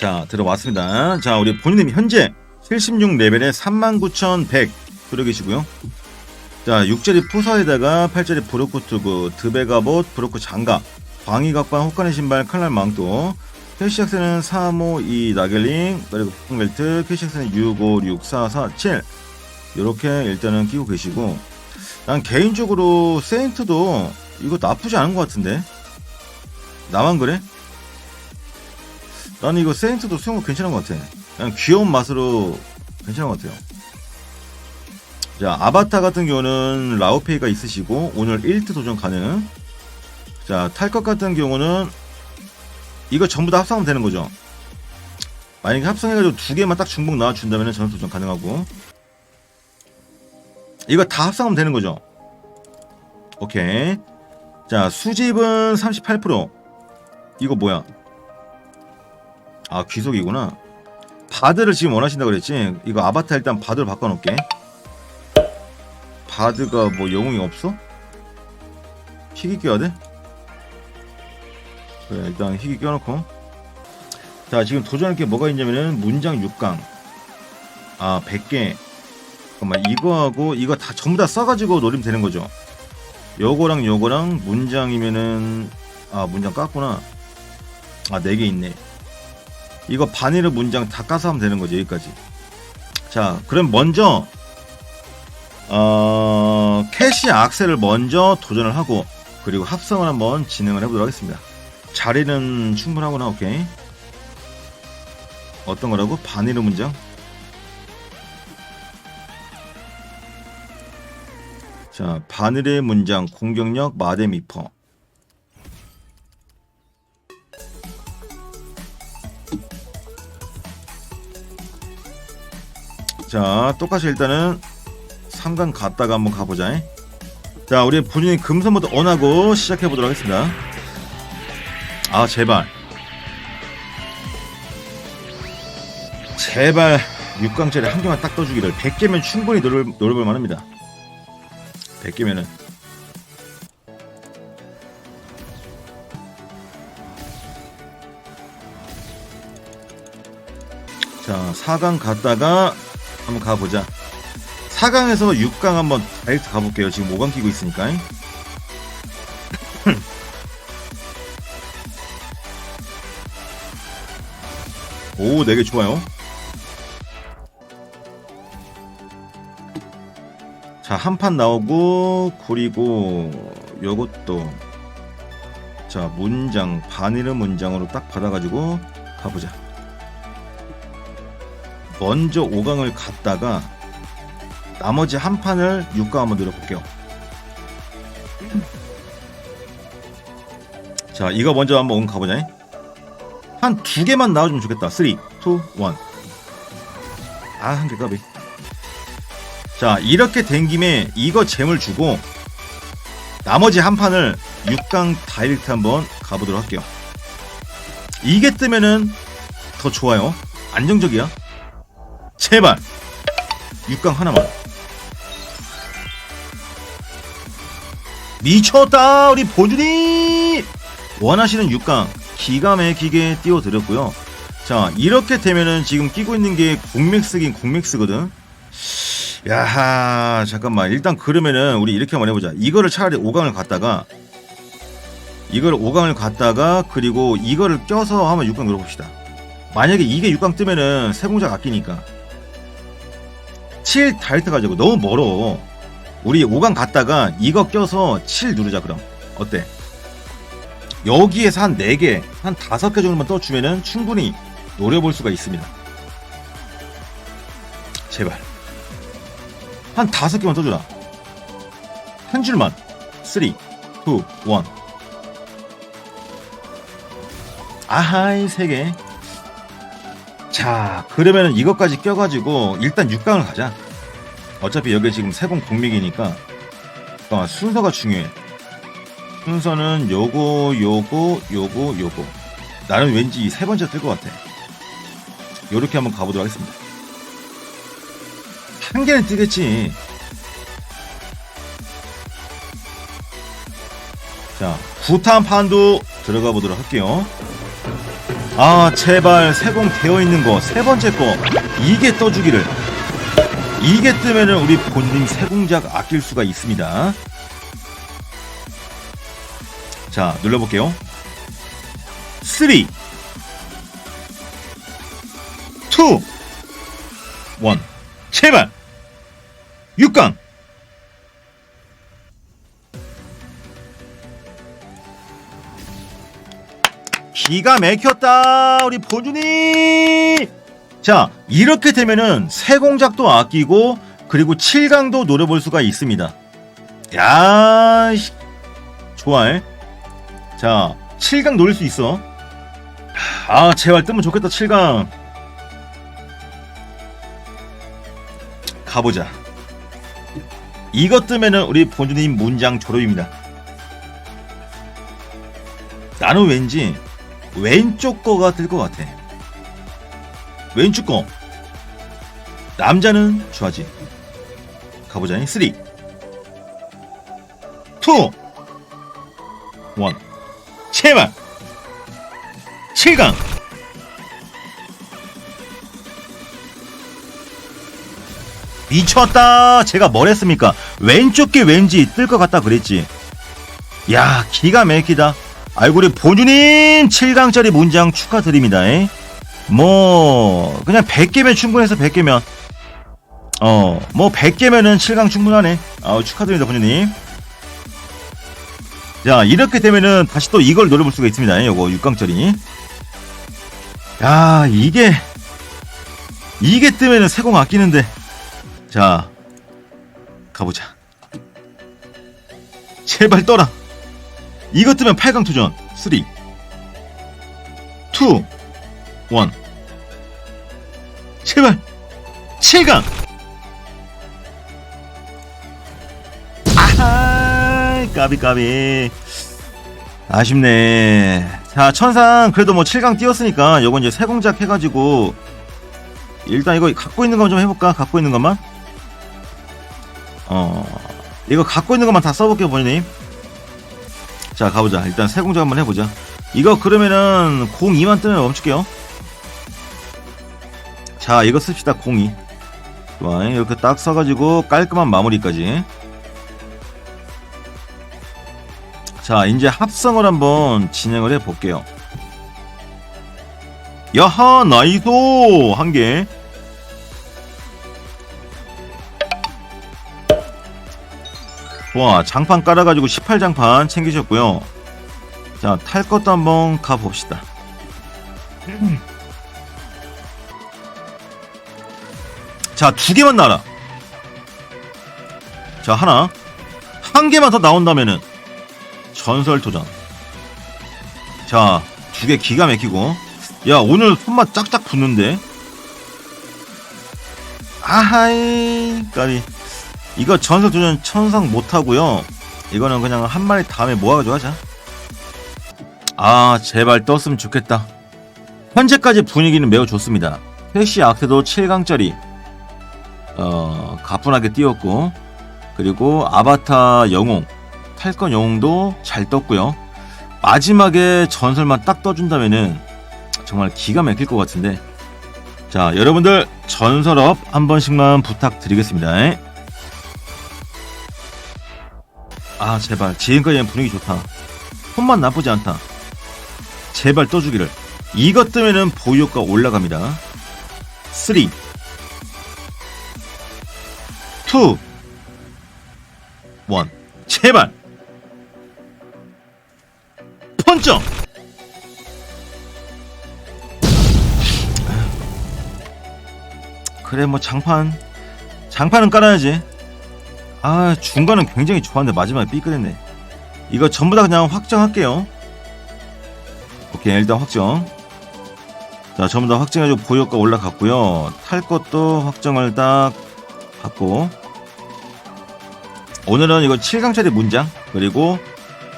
자, 들어왔습니다. 자, 우리 본인님 현재 76레벨에 39,100 들어 계시고요. 자, 6짜리 푸사에다가 8짜리 브로크 투구, 드베가봇, 브로크 장갑, 광희각방, 호카네 신발, 칼날 망토, 캐시악스는 352 나겔링, 그리고 폭풍벨트, 캐시악스는 65, 6, 4, 4, 7 이렇게 일단은 끼고 계시고 난 개인적으로 세인트도 이거 나쁘지 않은 것 같은데 나만 그래? 나는 이거 세인트도 수영복 괜찮은 것 같아. 그냥 귀여운 맛으로 괜찮은 것 같아요. 자, 아바타 같은 경우는 라오페이가 있으시고, 오늘 1트 도전 가능. 자, 탈것 같은 경우는, 이거 전부 다 합성하면 되는 거죠. 만약에 합성해가지고 두 개만 딱 중복 나와준다면 저는 도전 가능하고, 이거 다 합성하면 되는 거죠. 오케이. 자, 수집은 38%. 이거 뭐야? 아 귀속이구나. 바드를 지금 원하신다 그랬지? 이거 아바타 일단 바드를 바꿔놓을게. 바드가 뭐 영웅이 없어? 희귀 껴야 돼? 그래 일단 희귀 껴놓고. 자 지금 도전할 게 뭐가 있냐면은 문장 6강. 아 100개. 잠깐만 이거하고 이거 다 전부 다 써가지고 노리면 되는 거죠? 요거랑 요거랑 문장이면은 아 문장 깠구나. 아 4개 있네 이거 바니르 문장 다 까서 하면 되는 거죠 여기까지. 자 그럼 먼저 어 캐시 악셀을 먼저 도전을 하고 그리고 합성을 한번 진행을 해보도록 하겠습니다. 자리는 충분하구나 오케이. 어떤 거라고? 바니르 문장? 자 바늘의 문장 공격력 마대 미퍼 자, 똑같이 일단은 3강 갔다가 한번 가보자. 자, 우리 본인이 금선부터 언하고 시작해보도록 하겠습니다. 아, 제발. 제발 6강짜리 한 개만 딱 떠주기를 100개면 충분히 노려, 노려볼 만합니다. 100개면은. 자, 4강 갔다가 한번 가보자. 4강에서 6강 한번 다이렉트 가볼게요. 지금 5강 끼고 있으니까. 오, 4개 좋아요. 자, 한 판 나오고, 그리고 요것도 자, 문장, 바니르 문장으로 딱 받아가지고 가보자. 먼저 5강을 갔다가 나머지 한 판을 6강 한번 노려볼게요. 자, 이거 먼저 한번 가보자. 한 두 개만 나와주면 좋겠다. 3, 2, 1. 아, 한 개 까비. 자, 이렇게 된 김에 이거 잼을 주고 나머지 한 판을 6강 다이렉트 한번 가보도록 할게요. 이게 뜨면은 더 좋아요. 안정적이야. 제발. 6강 하나만. 미쳤다 우리 보준이! 원하시는 6강 기가 막히게 띄워드렸고요. 자 이렇게 되면은 지금 끼고 있는 게 공맥스긴 공맥스거든. 야하 잠깐만. 일단 그러면은 우리 이렇게 한번 해보자. 이거를 차라리 5강을 갔다가 이걸 5강을 갔다가 그리고 이거를 껴서 한번 6강 노려봅시다. 만약에 이게 6강 뜨면은 세공작 아끼니까 7 다이렉트 가지고 너무 멀어. 우리 5강 갔다가 이거 껴서 7 누르자 그럼. 어때? 여기에서 한 4개, 한 5개 정도만 떠주면은 충분히 노려볼 수가 있습니다. 제발. 한 5개만 떠주라. 한 줄만. 3, 2, 1. 아하이, 3개. 자, 그러면은 이것까지 껴가지고 일단 6강을 가자. 어차피 여기 지금 세공 공믹이니까 어, 순서가 중요해. 순서는 요거, 요거, 요거, 요거. 나는 왠지 이세 번째 뜰 것 같아. 요렇게 한번 가보도록 하겠습니다. 한 개는 뜨겠지. 자, 구탄 판도 들어가 보도록 할게요. 아 제발 세공 되어 있는 거 세 번째 거 이게 떠주기를 이게 뜨면은 우리 본인 세공작 아낄 수가 있습니다. 자 눌러볼게요. 3 2 1 제발 6강 기가 막혔다 우리 본준이 자 이렇게 되면은 새 공작도 아끼고 그리고 7강도 노려볼 수가 있습니다. 야 씨, 좋아해. 자 7강 노릴 수 있어. 아 제발 뜨면 좋겠다 7강. 가보자. 이것 뜨면은 우리 본준님 문장 졸업입니다. 나는 왠지 왼쪽 거가 뜰 것 같아. 왼쪽 거. 남자는 좋아지. 가보자니. 3, 2, 1. 제발! 7강! 미쳤다! 제가 뭘 했습니까? 왼쪽 게 왠지 뜰 것 같다 그랬지. 야, 기가 막히다. 우리 본주님 7강짜리 문장 축하드립니다. 에? 뭐 그냥 100개면 충분해서 100개면 어 뭐 100개면은 7강 충분하네. 아 축하드립니다 본주님. 자 이렇게 되면은 다시 또 이걸 노려볼 수가 있습니다. 요거 6강짜리. 야 이게 이게 뜨면은 세공 아끼는데 자 가보자. 제발 떠라. 이것 뜨면 8강 투전 3 2 1 제발. 7강. 아하 까비 까비. 아쉽네. 자 천상 그래도 뭐 7강 뛰었으니까 요건 이제 세 공작 해가지고 일단 이거 갖고 있는 것만 좀 해볼까? 갖고 있는 것만? 어 이거 갖고 있는 것만 다 써볼게요 본인님 자 가보자. 일단 세 공작 한번 해보자. 이거 그러면은 02만 뜨면 멈출게요 자 이거 씁시다 02 좋아 이렇게 딱 써가지고 깔끔한 마무리까지. 자 이제 합성을 한번 진행을 해볼게요. 야하 나이소! 한개. 와 장판 깔아가지고 18장판 챙기셨고요. 자 탈 것도 한번 가봅시다 자 두 개만 나라. 자 하나. 한 개만 더 나온다면은 전설 도전. 자 두 개 기가 막히고. 야 오늘 손맛 짝짝 붙는데? 아하이 까비. 이거 전설 도전 천상 못하고요. 이거는 그냥 한 마리 다음에 모아가지고 하자. 아 제발 떴으면 좋겠다. 현재까지 분위기는 매우 좋습니다. 패시 악세도 7강짜리 어 가뿐하게 띄웠고 그리고 아바타 영웅 탈건 영웅도 잘 떴고요. 마지막에 전설만 딱 떠준다면은 정말 기가 막힐 것 같은데. 자 여러분들 전설업 한 번씩만 부탁드리겠습니다. 아 제발. 지금까지는 분위기 좋다. 손만 나쁘지 않다. 제발 떠주기를. 이것 뜨면은 보유효과 올라갑니다. 3 2 1 제발. 펀점. 그래 뭐 장판 장판은 깔아야지. 아 중간은 굉장히 좋았는데 마지막에 삐끗했네. 이거 전부 다 그냥 확정할게요. 오케이 일단 확정. 자 전부 다 확정해주고 보유효과 올라갔고요. 탈 것도 확정을 딱 받고 오늘은 이거 7강짜리 문장 그리고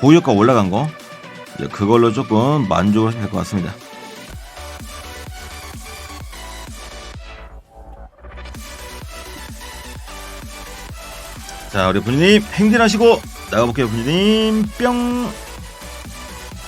보유효과 올라간 거 이제 그걸로 조금 만족을 하시면 될 것 같습니다. 자 우리 분님 행진하시고 나가볼게요. 분님 뿅